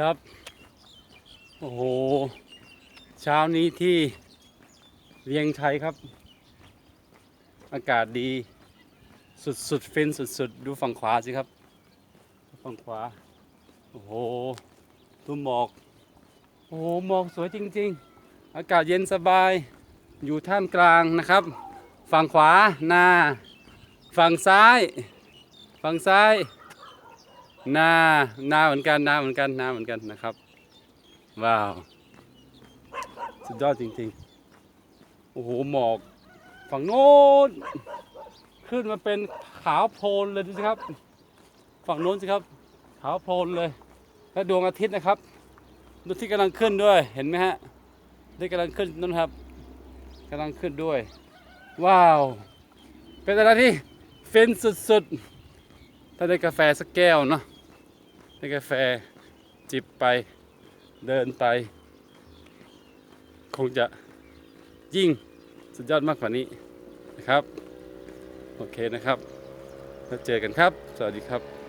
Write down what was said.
ครับ โอ้โห เช้านี้ที่เวียงชัยครับ อากาศดี สุดสุดฟินสุดสุดดูฝั่งขวาสิครับ ฝั่งขวา โอ้โหดูหมอก โอ้โห หมอกสวยจริง ๆ อากาศเย็นสบาย อยู่ท่ามกลางนะครับ ฝั่งขวาหน้า ฝั่งซ้าย ฝั่งซ้าย นานาเหมือนกันนาเหมือนกันนาเหมือนกันนะครับ ว้าว สุดยอดจริงๆ โอ้โหหมอก ฝั่งโน้นขึ้นมาเป็นขาวโพลนเลยดูสิครับ ฝั่งโน้นสิครับ ขาวโพลนเลย และดวงอาทิตย์นะครับดวงอาทิตย์กำลังขึ้นด้วยเห็นไหมฮะนี่กำลังขึ้นนั่นครับกำลังขึ้นด้วย ว้าว เป็นอะไรที่ฟินสุดๆ ถ้าได้กาแฟสักแก้วเนาะได้กาแฟจิบไปเดินไป คงจะยิ่งสุดยอดมากกว่านี้นะครับ โอเคนะครับ แล้วเจอกันครับ สวัสดีครับ